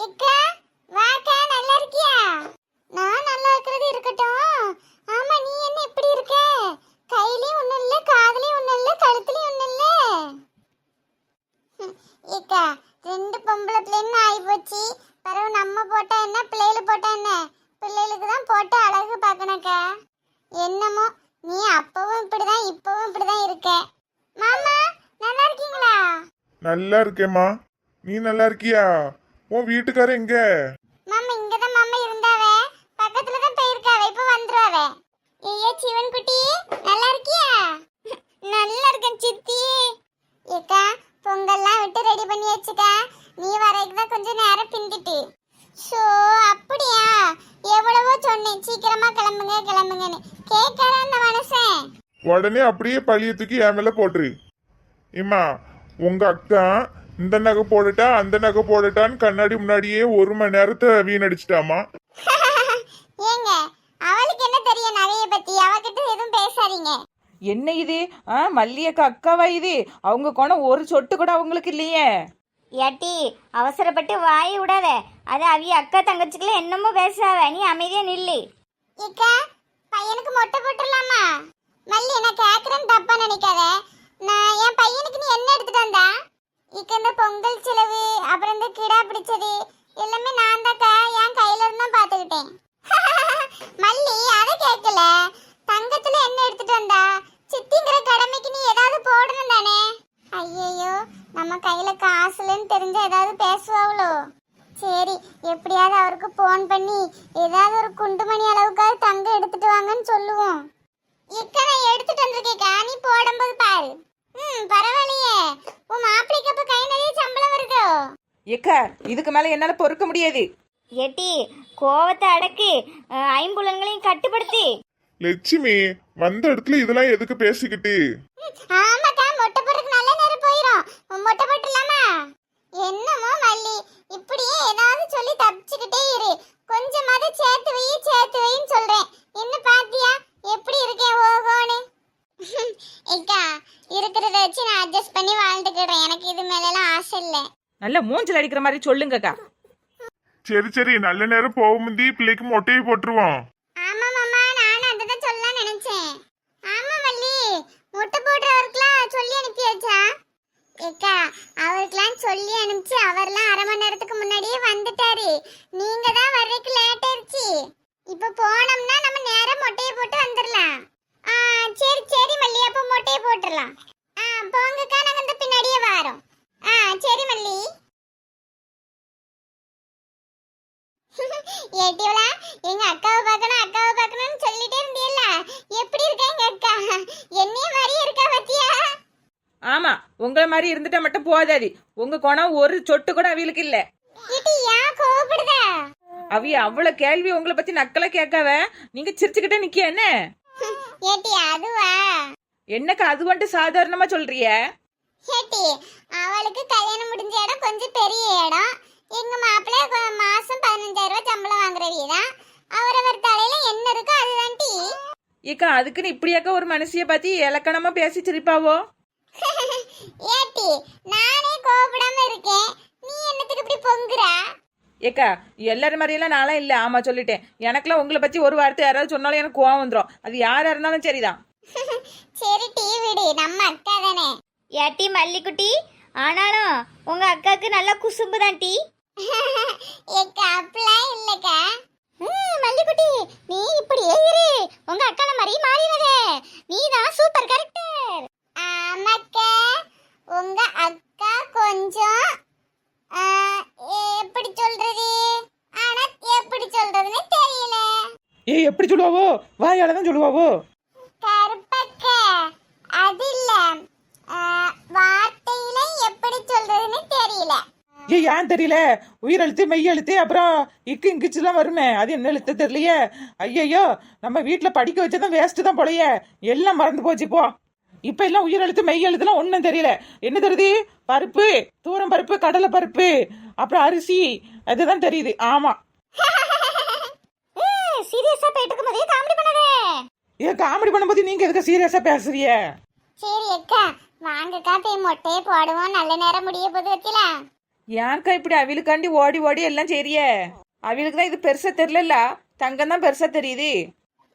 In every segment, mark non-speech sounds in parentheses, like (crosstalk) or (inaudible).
இக்கா வாக்கா நல்லா இருக்கியா? நான் நல்லா இருக்கிறது இருக்கட்டும். ஆமா நீ என்ன இப்படி இருக்க? கையிலயும் ஒண்ணும் இல்ல காதுலயும் ஒண்ணும் இல்ல கழுத்துலயும் ஒண்ணும் இல்ல. (laughs) இக்கா ரெண்டு பொம்பளை பிள்ளைன்னு ஆகி போச்சு பிறகு நம்ம போட்டா என்ன? பிள்ளைகளு போட்டா என்ன? பிள்ளைகளுக்கு தான் போட்டு அழகு பார்க்கணக்கா என்னமோ நீ அப்பவும் இப்படிதான் இப்பவும் இப்படிதான் இருக்க. மாமா நல்லா இருக்கீங்களா? நல்லா இருக்கேம்மா. நீ நல்லா இருக்கியா? உன் வீட்டுக்காரர் எங்க? மாமா இங்கதான் மாமா இருந்தாவே. பக்கத்துல தான் போயிருக்காவே இப்ப வந்துருவாவே. ஐயோ சிவன் குட்டி நல்லா இருக்கியா? நல்லா இருக்கேன் சித்தி. ஏக்கா பொங்கல்லாம் விட்டு ரெடி பண்ணி வச்சுக்கா நீ வரைக்கும் தான் கொஞ்சம் நேரம் பிந்திட்டு. ஷோ அப்படியா? எவ்வளவோ சொன்னேன். சீக்கிரமா கிளம்புங்க கிளம்புங்கன்னு. கேட்காத அந்த மனுஷன். உடனே அப்படியே பழிய தூக்கி என் மேல போட்டுரு. இம்மா உங்க அக்கா இந்த நகை போடட்டா அந்த நகை போடட்டான்னு கண்ணாடி முன்னாடியே ஒரு மணி நேரத்தை வீணடிச்சிட்டாமா? (laughs) ஏங்க அவளுக்கு என்ன தெரியும் நிறைய பத்தி? அவகிட்ட எதுவும் பேசாதீங்க. என்ன இது? ஆ மல்லியக்கா அக்காவா இது? அவங்க குணம் ஒரு சொட்டு கூட அவங்களுக்கு இல்லையே. ஏட்டி அவசரப்பட்டு வாய் விடாத. அது அவிய அக்கா தங்கச்சிக்குள்ள என்னமோ பேசாத நீ அமைதியா நில்லு. இக்கா பையனுக்கு மொட்டை போட்டுடலாமா? மல்லி நான் கேக்குறேன்னு தப்பா நினைக்காத. நான் என் பையனுக்கு நீ என்ன எடுத்துட்டு வந்தா? இக்க இந்த பொங்கல் செலவு அப்புறம் இந்த கிடா பிடிச்சது எல்லாமே நான் தாக்கா என் கையில இருந்தா பாத்துக்கிட்டேன் (laughs) மல்லி அதை கேட்கல. தங்கத்துல என்ன எடுத்துட்டு வந்தா? சித்திங்கிற கடமைக்கு நீ ஏதாவது போடணும் தானே? ஐயையோ நம்ம கையில காசுலன்னு தெரிஞ்சா ஏதாவது பேசுவாங்களோ சரி எப்படியாவது அவருக்கு ஃபோன் பண்ணி ஏதாவது ஒரு குண்டுமணி அளவுக்காவது தங்கம் எடுத்துட்டு வாங்கன்னு சொல்லுவோம். இத்தனை நான் எடுத்துட்டு வந்திருக்கேக்கா நீ போடும்போது பாரு. ம் பரவாயில்லையே. உன் மாப்பிள்ளைக்கு அப்ப கை நிறைய சம்பளம் வருதோ? ஏக்கா இதுக்கு மேல என்னால பொறுக்க முடியாது. ஏட்டி கோவத்தை அடக்கி அஹ், ஐம்புலன்களையும் கட்டுப்படுத்தி. லட்சுமி வந்த இடத்துல இதெல்லாம் எதுக்கு பேசிக்கிட்டு? ம், மொட்டை போடுறதுக்கு நல்ல நேரம் போயிடும் உன் மொட்டை போட்டுலாமா என்னமோ மல்லி இப்படியே ஏதாவது சொல்லி தப்பிச்சுக்கிட்டே இரு கொஞ்சமாவது சேர்த்து வை சேர்த்து வைன்னு சொல்றேன் என்ன பாத்தியா எப்படி இருக்கேன் ஓகோன்னு ஏக்கா இருக்கிறத வச்சு நான் அட்ஜஸ்ட் பண்ணி வாழ்ந்துக்கிறேன் எனக்கு இது மேலலாம் ஆசை இல்லை நல்ல மூஞ்சல் அடிக்கிற மாதிரி சொல்லுங்கக்கா. சரி சரி. நல்ல நேரம் போகும் முந்தி பிள்ளைக்கு மொட்டையை போட்டுருவோம். ஆமா மாமா. நானும் அதுதான் சொல்லலாம் நினைச்சேன். ஆமா மல்லி. முட்டை போடுறவருக்குலாம் சொல்லி அனுப்பியாச்சா? ஏக்கா அவருக்கெல்லாம் சொல்லி அனுப்பிச்சு அவர்லாம் அரை மணி நேரத்துக்கு முன்னாடியே வந்துட்டாரு. நீங்க தான் வர்றதுக்கு லேட் ஆயிருச்சு. இப்ப போனோம்னா நம்ம நேரம் மொட்டையை போட்டு வந்துடலாம் ஆ சரி சரி மல்லி. அப்ப மொட்டையை போட்டுடலாம் ஆ போங்கக்கா நாங்க இந்த பின்னாடியே வரோம் ஆ சரி மல்லி ஏட்டிவளா எங்க அக்காவை பார்க்கணும் அக்காவை பார்க்கணும்னு சொல்லிட்டே இருந்தியல்ல எப்படி இருக்கா எங்க அக்கா என்னைய மாதிரியே இருக்கா பத்தியா ஆமா உங்களை மாதிரி இருந்துட்டா மட்டும் போதாது. உங்க குணம் ஒரு சொட்டு கூட அவங்களுக்கு இல்ல. அவிய அவ்வளவு கேள்வி உங்களை பத்தி நக்கலா கேட்காவ நீங்க சிரிச்சுக்கிட்டே நிக்க என்ன? என்னக்கா அது வந்துட்டு சாதாரணமா சொல்றிய? அவளுக்கு கல்யாணம் முடிஞ்ச இடம் கொஞ்சம் பெரிய இடம். எங்க மாப்பிள்ளை மாசம் பதினஞ்சாயிரம் ரூபாய் சம்பளம் வாங்குறவிய தான் அவரவர் தலையில என்ன இருக்கோ அதுதான் டீ. ஏக்கா அதுக்குன்னு இப்படியாக்கா ஒரு மனுஷிய பத்தி இலக்கணமா பேசி சிரிப்பாவோ? ஏட்டி நானே கோவப்படாம இருக்கேன். நீ என்னத்துக்கு இப்படி பொங்குறா? ஏக்கா எல்லாரும் மாதிரியெல்லாம் நான்லாம் இல்லை. ஆமா சொல்லிட்டேன். எனக்கெல்லாம் உங்களை பத்தி ஒரு வார்த்தை யாராவது சொன்னாலும் எனக்கு கோவம் வந்துடும் அது யாரா இருந்தாலும் சரிதான். (laughs) சரி டீ விடு. நம்ம அக்கா தானே. ஏட்டி மல்லிக்குட்டி ஆனாலும் உங்க அக்காவுக்கு நல்லா குசும்பு தான் டீ. (laughs) ஏக்கா அப்படிலாம் இல்லக்கா. மல்லிக்குட்டி நீ இப்படியே இரு உங்க அக்கால மாதிரி மாறினதே நீ தான் சூப்பர் கரெக்டர் ஆமாக்கா உங்க அக்கா கொஞ்சம் ஆ, எப்படி சொல்றது ஆனா எப்படி சொல்றதுன்னு தெரியல ஏய் எப்படி சொல்லுவாவோ? வாயால தான் சொல்லுவாவோ? கருப்பக்கா அது இல்ல வார்த்தையில எப்படி சொல்றதுன்னு தெரியல. ஏய் ஏன் தெரியல? உயிரெழுத்து மெய்யெழுத்து அப்புறம் இக்கு இங்கிச்சுலாம் வருமே. அது என்ன எழுத்து தெரியலையே. ஐயையோ நம்ம வீட்டில் படிக்க வச்சதும் வேஸ்ட்டு தான் போலையே. எல்லாம் மறந்து போச்சு போ. இப்போ எல்லாம் உயிரெழுத்து மெய்யெழுத்துலாம் ஒன்றும் தெரியல. என்ன தெரியுது? பருப்பு தூரம் பருப்பு கடலை பருப்பு அப்புறம் அரிசி. அதுதான் தெரியுது. ஆமாம் சீரியஸா போயிட்டு இருக்கும்போதே காமெடி பண்ணதே. ஏன் காமெடி பண்ணும்போது நீங்கள் எதுக்கு சீரியஸாக பேசுறிய சரி அக்கா வாங்கக்கா போய் மொட்டையை போடுவோம். நல்ல நேரம் முடிய போது வச்சுல ஏன்க்கா இப்படி அவளுக்காண்டி ஓடி ஓடி எல்லாம் செய்றியே அவளுக்கு தான் இது பெருசா தெரியல தங்கம் தான் பெருசா தெரியுது.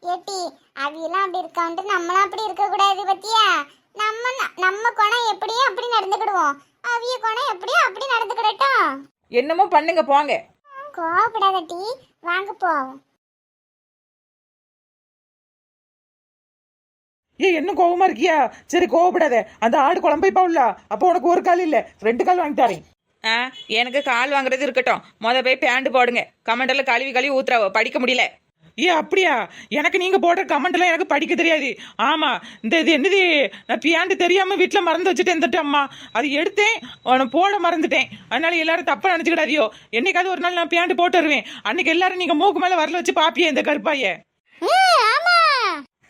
ஏட்டி அவியெல்லாம் அப்படி இருக்கான்ட்டு நம்மளும் அப்படி இருக்க கூடாது பத்தியா நம்ம நம்ம குணம் எப்படியோ அப்படி நடந்துக்கிடுவோம். அவிய குணம் எப்படியோ அப்படி நடந்துக்கிடட்டும். என்னமோ பண்ணுங்க போங்க. கோவப்படாத டி. வாங்க போவோம். ஏ என்ன கோவமா இருக்கியா? சரி கோவப்படாத. அந்த ஆடு குழம்பை பவுல்ல. அப்போ உனக்கு ஒரு கால் இல்ல. ரெண்டு கால் வாங்கி தரேன். ஆ எனக்கு கால் வாங்குறது இருக்கட்டும். முத போய் பேண்ட் போடுங்க. கமெண்ட்ல கழுவி கழுவி ஊத்துறாவோ. படிக்க முடியல. ஏ அப்படியா? எனக்கு நீங்க போடுற கமெண்ட்லாம் எனக்கு படிக்க தெரியாது. ஆமா இந்த இது என்னது? நான் பேண்ட் தெரியாம வீட்டுல மறந்து வச்சுட்டு வந்துட்டேன் அம்மா. அது எடுத்தேன். உன போட மறந்துட்டேன். அதனால எல்லாரும் தப்பா நினைச்சுக்கிடாதியோ. என்னைக்காவது ஒரு நாள் நான் பேண்ட் போட்டு வருவேன். அன்னைக்கு எல்லாரும் நீங்க மூக்கு மேல வரல வச்சு பாப்பியே இந்த கருப்பாய.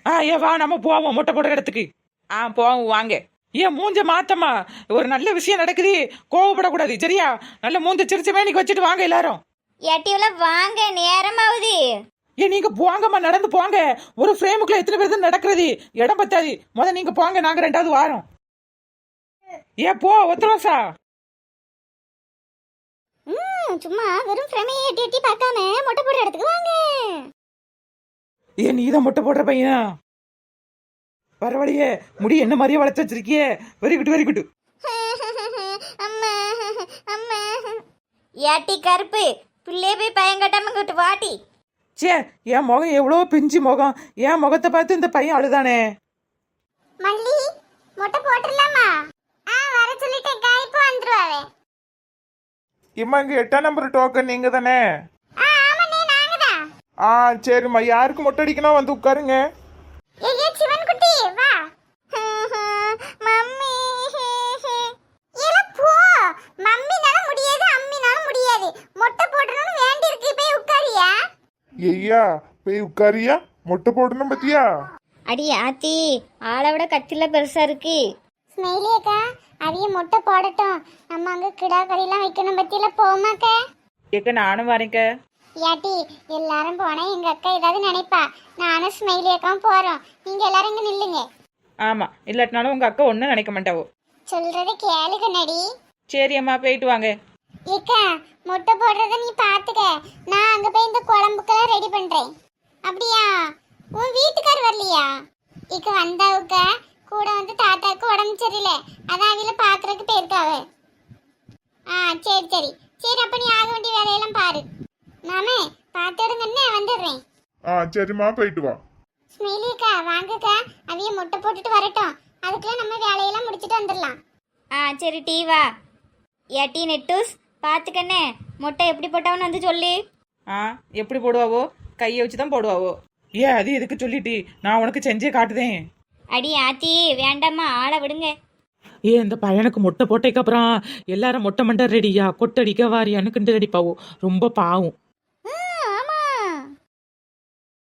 ஆ ஏ வா நம்ம போவோம். முட்டை போடுற இடத்துக்கு. ஆ போவோம் வாங்க. ஏன் மூஞ்ச மாத்தம்மா. ஒரு நல்ல விஷயம் நடக்குது. கோவப்படக்கூடாது சரியா? நல்ல மூஞ்ச சிரிச்ச மேனிக்கு வச்சுட்டு வாங்க எல்லாரும். ஏட்டியுல வாங்க நேரமாவுது. ஏன் நீங்க போங்கம்மா நடந்து போங்க. ஒரு ஃப்ரேமுக்குள்ள எத்தனை பேர் தான் நடக்கிறது? இடம் பத்தாது. முத நீங்க போங்க நாங்க ரெண்டாவது வாரம். ஏ போ ஒத்தரோசா. சும்மா வெறும் ஃப்ரெமையை எட்டி எட்டி பார்க்காம மொட்டை போடுற இடத்துக்கு வாங்க. ஏ நீ தான் முட்டை போடுற பையனா? பரவாயில்லையே முடி என்ன மாதிரியே வளர்த்து வச்சிருக்கியே. வெரி குட் வெரி குட் அம்மா அம்மா. ஏட்டி கருப்பு பிள்ளைய போய் பயம் கட்டாம கிட்டு வாட்டி சே என் முகம் எவ்வளோ பிஞ்சு முகம். என் முகத்தை பார்த்து இந்த பையன் அழுதானே. மல்லி மொட்டை போட்டுடலாமா? ஆ வர சொல்லிட்டேன் இப்போ வந்துருவாவே. இம்மா இங்க எட்டாம் நம்பர் டோக்கன் நீங்க தானே ஆ ஆமாண்ணே நாங்க தான் ஆ சரிம்மா. யாருக்கு மொட்டை அடிக்கணும் வந்து உட்காருங்க. ஏய் சிவன் குட்டி வா. மம்மி. ஏல போ. மம்மினால முடியாது அம்மினால முடியாது. மொட்டை போடணும்னு வேண்டி இருக்கு போய் உட்காரியா? ஐயா போய் உட்காரியா? மொட்டை போடணும் பத்தியா? அடி ஆத்தி ஆளை விட கத்தில பெருசா இருக்கு. ஸ்மெயிலி அக்கா அவிய மொட்டை போடட்டும். நம்ம அங்க கிடா கறியெல்லாம் வைக்கணும் பத்தியில போமாக்க ஏக்க நானும் வரேங்க ஏட்டி எல்லாரும் போனா எங்க அக்கா ஏதாவது நினைப்பா. நானும் ஸ்மெயிலி அக்காவும் போறோம். நீங்க எல்லாரும் இங்க நில்லுங்க. ஆமா இல்லாட்டினாலும் உங்க அக்கா ஒன்றும் நினைக்க மாட்டாவோ? சொல்றத கேளுங்க நடி. சரி அம்மா போயிட்டு வாங்க. ஏக்கா முட்டை போடுறத நீ பாத்துக்க. நான் அங்க போய் இந்த குழம்புக்கெல்லாம் ரெடி பண்றேன். அப்படியா? உன் வீட்டுக்கார் வரலையா? இக்க வந்தாவுக்க கூட வந்து தாத்தாக்கு உடம்பு சரியில்லை. அதான் அவில பாக்குறதுக்கு போயிருக்காவ. ஆ சரி சரி. சரி அப்ப நீ ஆக வேண்டிய வேலையெல்லாம் பாரு. மாமே பாத்துடுங்கன்னு வந்துடுறேன். ஆ சரிம்மா போயிட்டு வா. ஸ்மெயிலிக்கா வாங்கக்கா. அவிய முட்டை போட்டுட்டு வரட்டும். அதுக்குள்ள நம்ம வேலையெல்லாம் முடிச்சிட்டு வந்துடலாம். ஆ சரி டீ வா. ஏட்டி நெட்டூஸ் பார்த்துக்கண்ணே முட்டை எப்படி போட்டாவன்னு வந்து சொல்லு. ஆ எப்படி போடுவாவோ? கையை வச்சு தான் போடுவாவோ? ஏ அது எதுக்கு சொல்லிட்டு நான் உனக்கு செஞ்சே காட்டுதேன். அடி ஆத்தி வேண்டாம்மா ஆளை விடுங்க. ஏ இந்த பையனுக்கு முட்டை போட்டதுக்கு அப்புறம் எல்லாரும் மொட்டை மண்டை ரெடியா? கொட்டடிக்க வாரியான்னு கிண்டு அடிப்பாவோ? ரொம்ப பாவம்.